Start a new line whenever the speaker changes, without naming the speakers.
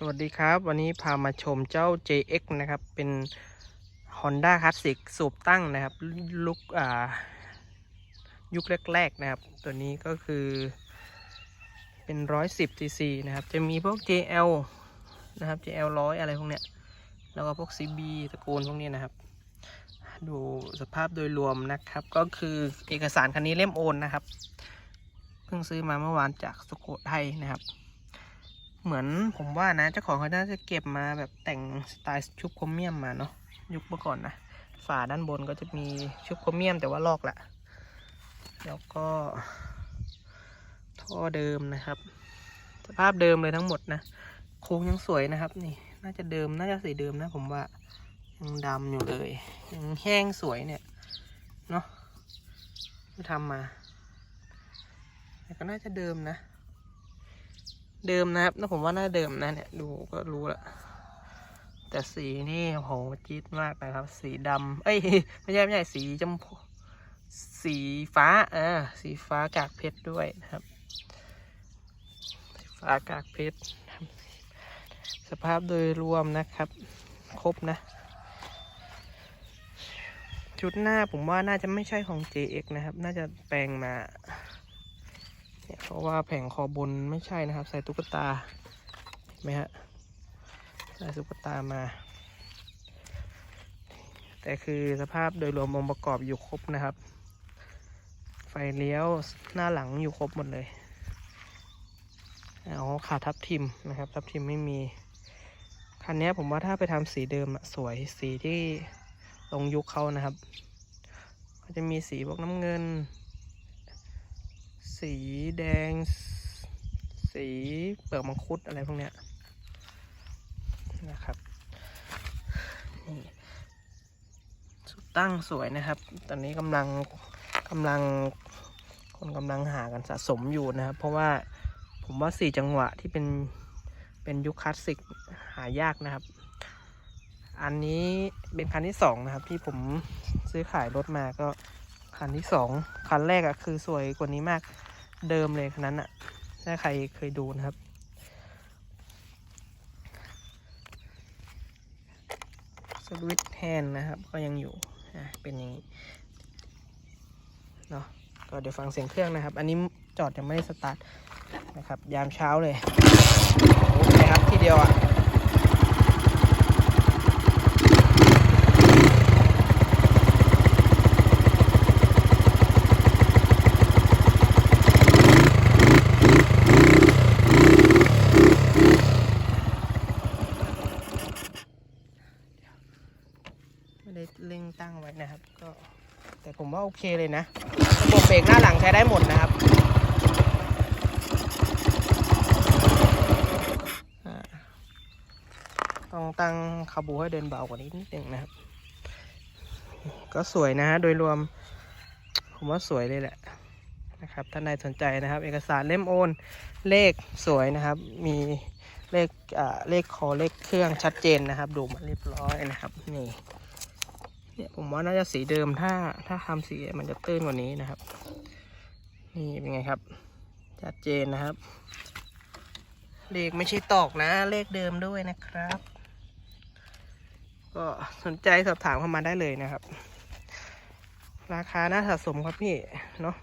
สวัสดีครับ วันนี้พามาชมเจ้า JX นะครับ เป็น Honda Classic สูบตั้งนะครับลุกอ่ายุคแรกๆนะครับ ตัวนี้ก็คือเป็น 110 cc นะครับ จะมีพวก JL นะครับ JL 100อะไรพวกเนี้ย แล้วก็พวก CB ตระกูลพวกนี้นะครับ ดูสภาพโดยรวมนะครับ ก็คือเอกสารคันนี้เล่มโอนนะครับ เพิ่งซื้อมาเมื่อวานจากสุโขทัยนะครับ เหมือนผมว่านะเจ้าของเขาน่าจะเก็บมาแบบแต่งสไตล์ชุบโครเมียมมาเนาะยุคเมื่อก่อนนะฝาด้านบนก็จะมีชุบโครเมียมแต่ว่าลอกละแล้วก็ ท่อเดิมนะครับ สภาพเดิมเลยทั้งหมดนะโค้งยังสวยนะครับ นี่ น่าจะเดิมน่าจะสีเดิมนะ ผมว่ายังดำอยู่เลยยังแห้งสวยเนี่ยเนาะที่ทำมาแต่ก็น่าจะเดิมนะ เดิมนะครับนะผมว่าน่าเดิมนะเนี่ยดูก็รู้ละแต่สีนี่โหจี๊ดมากนะครับ สีดำเอ้ยไม่ใช่ไม่ใช่สีจำพูสีฟ้าเออสีฟ้ากากเพชรด้วยนะครับ สีฟ้ากากเพชรสภาพโดยรวมนะครับ ครบนะ ชุดหน้าผมว่าน่าจะไม่ใช่ของ JX นะครับ น่าจะแปลงมา เพราะว่าแผงคอบนไม่ใช่นะครับ ใส่ตุ๊กตาเห็นไหมฮะใส่ตุ๊กตามา แต่คือสภาพโดยรวมองค์ประกอบอยู่ครบนะครับ ไฟเลี้ยวหน้าหลังอยู่ครบหมดเลยเอาขาทับทิมนะครับ ทับทิมไม่มี คันนี้ผมว่าถ้าไปทำสีเดิมอะสวยสีที่ลงยุคเขานะครับ ก็จะมีสีพวกน้ำเงิน สีแดง สีเปลือกมังคุดอะไรพวกเนี้ยนะครับนี่สุดตั้งสวยนะครับ ตอนนี้กำลังกำลังคนกำลังหากันสะสมอยู่นะครับ เพราะว่าผมว่าสี่จังหวะที่เป็นเป็นยุคคลาสสิกหายากนะครับ อันนี้เป็นคันที่สองนะครับ ที่ผมซื้อขายรถมาก็คันที่สองคันแรกอะคือสวยกว่านี้มาก เดิมเลยคันนั้นอะถ้าใครเคยดูนะครับ สวิตแฮนนะครับ ก็ยังอยู่อะเป็นอย่างนี้เนาะก็เดี๋ยวฟังเสียงเครื่องนะครับ อันนี้จอดยังไม่ได้สตาร์ทนะครับ ยามเช้าเลยโอเคครับทีเดียวอะ ไม่ได้เร่งตั้งไว้นะครับ ก็แต่ผมว่าโอเคเลยนะระบบเบรกหน้าหลังใช้ได้หมดนะครับต้องตั้งคาบูให้เดินเบากว่านี้นิดนึงนะครับ ก็สวยนะฮะโดยรวม ผมว่าสวยเลยแหละนะครับท่านใดสนใจนะครับ เอกสารเล่มโอนเลขสวยนะครับ มีเลขอ่าเลขคอเลขเครื่องชัดเจนนะครับ ดูมาเรียบร้อยนะครับนี่ เนี่ยผมว่าน่าจะสีเดิมถ้าถ้าทำสีมันจะตื้นกว่านี้นะครับ นี่เป็นไงครับชัดเจนนะครับ เลขไม่ใช่ตอกนะ เลขเดิมด้วยนะครับ ก็สนใจสอบถามเข้ามาได้เลยนะครับ ราคาน่าสะสมครับพี่เนาะ